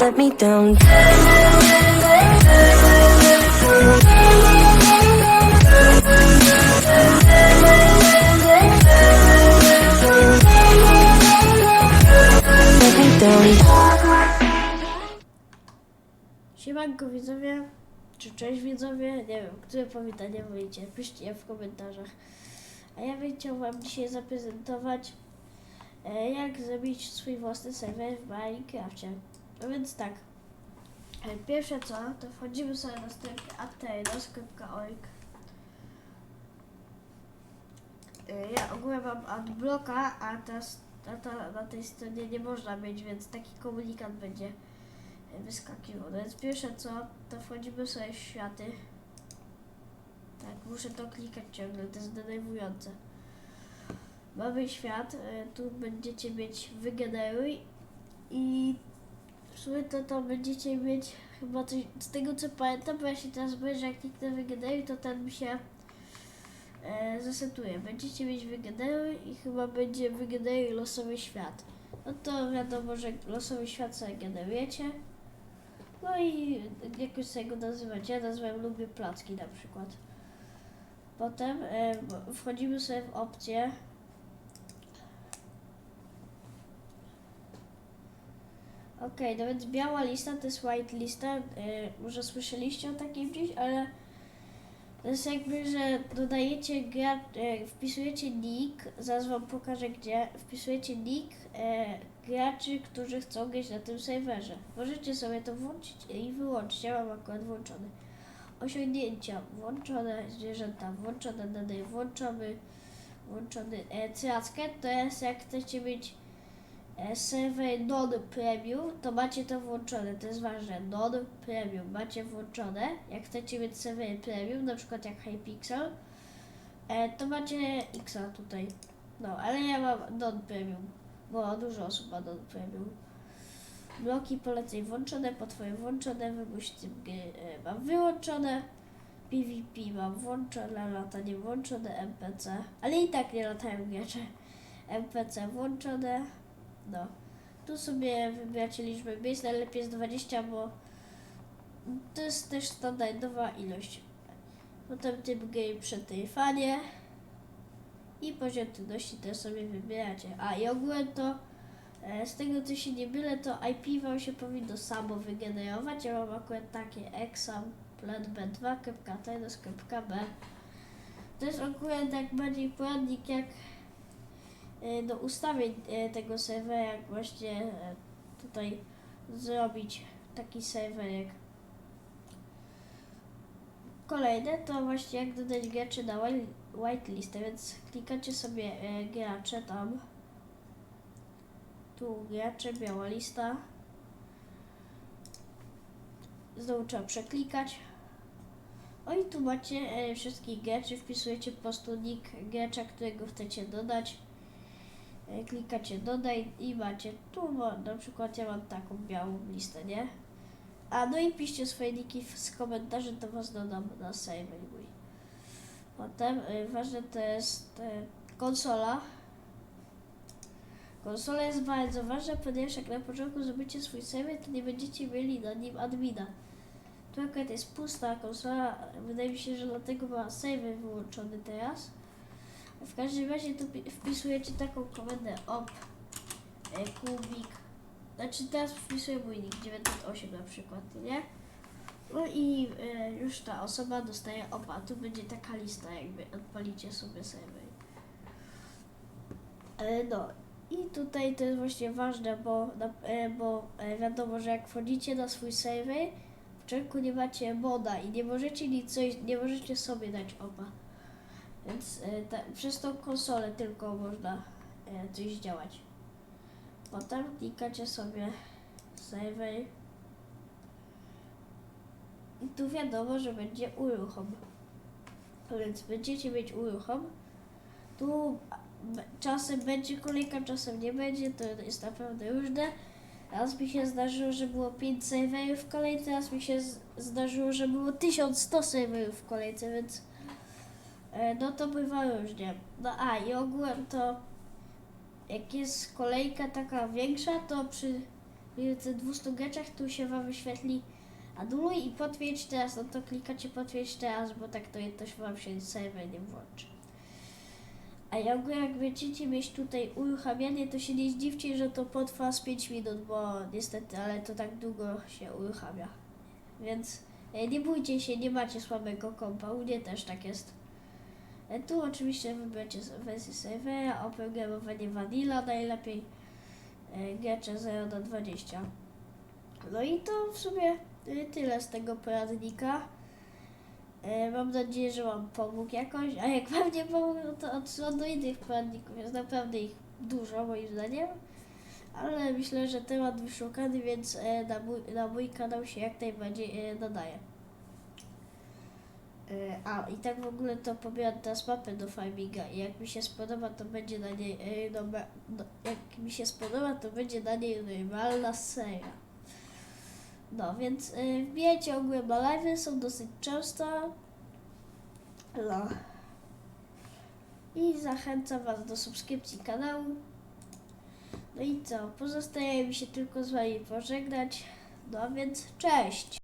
let me down. Siemanko widzowie, czy cześć widzowie, nie wiem, które powitanie wolicie, piszcie w komentarzach. A ja bym chciał wam dzisiaj zaprezentować, jak zrobić swój własny serwer w Minecrafcie. No więc tak, e, pierwsze co, to wchodzimy sobie na stronę ateidos.org. E, Ja ogółem mam adblocka, a, teraz, a ta, na tej stronie nie można mieć, więc taki komunikat będzie wyskakiwał. No więc pierwsze co, to wchodzimy sobie w światy. Tak, muszę to klikać ciągle, to jest denerwujące. Mamy świat, y, tu będziecie mieć wygeneruj i w sumie to, to będziecie mieć chyba coś, z tego co pamiętam, bo ja się teraz boję, że jak kliknę wygeneruj, to ten mi się e, zasetuje. Będziecie mieć wygeneruj i chyba będzie wygeneruj losowy świat. No to wiadomo, że losowy świat sobie generujecie. No i jakoś sobie go nazywać. Ja nazywam lubię placki na przykład. Potem e, wchodzimy sobie w opcję. Ok, no więc biała lista to jest white lista. E, może słyszeliście o takim gdzieś, ale to jest jakby, że dodajecie gra, e, wpisujecie nick, zaraz wam pokażę gdzie, wpisujecie nick e, graczy, którzy chcą grać na tym serwerze. Możecie sobie to włączyć i wyłączyć, ja mam akurat włączony. Osiągnięcia włączone, zwierzęta włączone, dane włączony, włączony. E, Cyackę to jest jak chcecie mieć e, serwer non-premium, to macie to włączone, to jest ważne, non-premium macie włączone, jak chcecie mieć serwer premium, na przykład jak Hypixel, e, to macie X tutaj, no, ale ja mam non-premium, bo dużo osób ma non-premium. Bloki poleceń włączone, potwory włączone, wybór tym e, mam wyłączone, PvP mam włączone, latanie włączone, NPC, ale i tak nie latają gracze. NPC włączone, no. Tu sobie wybieracie liczbę miejsc, najlepiej jest 20, bo to jest też standardowa ilość. Potem typ game przetrwanie i poziom trudności też sobie wybieracie. A i ogólnie to e, z tego co się nie mylę, to IP wam się powinno samo wygenerować. Ja mam akurat takie exam plan b2.tnos.b To jest akurat tak bardziej poradnik jak do ustawień e, tego serwera, jak właśnie e, tutaj zrobić taki serwerek. Kolejne to właśnie jak dodać graczy na white- whitelistę, więc klikacie sobie e, gracze tam. Tu gracze, biała lista. Znowu trzeba przeklikać. O i tu macie e, wszystkich graczy, wpisujecie po prostu nick gracza, którego chcecie dodać. Klikacie dodaj i macie tu bo na przykład ja mam taką białą listę, nie? A no i piszcie swoje niki z komentarzy, to was dodam na serwer mój. Potem y, ważne to jest y, konsola. Konsola jest bardzo ważna, ponieważ jak na początku zrobicie swój serwer, to nie będziecie mieli na nim admina. Tu akurat jest pusta konsola, wydaje mi się, że dlatego ma serwer wyłączony teraz. W każdym razie tu pi- wpisujecie taką komendę op e, kubik. Znaczy teraz wpisuję mój nick 908 na przykład, nie? No i e, już ta osoba dostaje opa. Tu będzie taka lista, jakby odpalicie sobie serwer. E, no i tutaj to jest właśnie ważne, bo, e, bo e, wiadomo, że jak wchodzicie na swój serwer, w członku nie macie moda i nie możecie nic nie możecie sobie dać opa. Więc e, ta, przez tą konsolę tylko można e, coś działać. Potem klikacie sobie serwer i tu wiadomo, że będzie uruchom. Więc będziecie mieć uruchom. Tu czasem będzie kolejka, czasem nie będzie, to jest naprawdę różne. Raz mi się zdarzyło, że było 5 serwerów w kolejce, raz mi się zdarzyło, że było 1100 serwerów w kolejce, więc no to bywa różnie. No a i ogółem to jak jest kolejka taka większa, to przy przy tych 200 geczach tu się Wam wyświetli anuluj i potwierdź teraz, no to klikacie potwierdź teraz, bo tak to też Wam się serwer nie włączy. A jak, jak będziecie mieć tutaj uruchamianie, to się nie zdziwcie, że to potrwa z 5 minut, bo niestety, ale to tak długo się uruchamia. Więc e, nie bójcie się, nie macie słabego kompa, u mnie też tak jest. E, Tu oczywiście wybercie wersję serwera, oprogramowanie Vanilla najlepiej, e, Gecze 0 do 20. No i to w sumie y, tyle z tego poradnika. E, Mam nadzieję, że Wam pomógł jakoś, a jak Wam nie pomógł, no to odsyłam do innych poradników. Jest naprawdę ich dużo moim zdaniem. Ale myślę, że temat wyszukany, więc e, na mój, na mój kanał się jak najbardziej e, nadaje. E, A, i tak w ogóle to pobieram teraz mapę do farminga i jak mi się spodoba, to będzie na niej, e, no, no, jak mi się spodoba, to będzie na niej normalna seria. No, więc y, wbijajcie ogólnie na live'y, są dosyć często. No. I zachęcam Was do subskrypcji kanału. No i co, pozostaje mi się tylko z Wami pożegnać. No więc cześć!